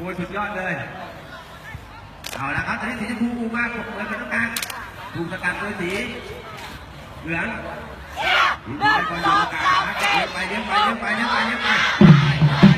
อ้ยสุดยอดเลย เอาละครับตอนนี้สีชมพูมากปกเลยเป็นต้องการถูกสกัดด้วยสีเหลืองเดินสองสามสี่ไปเลี้งไปเลี้งไปเลี้งไปเลี้งไป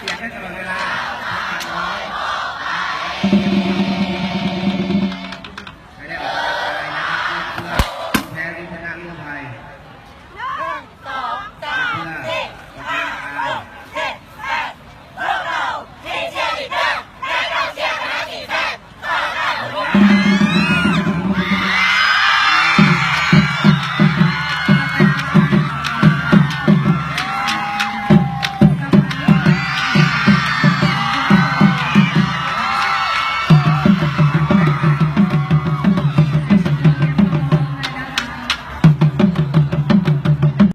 今天怎么回来？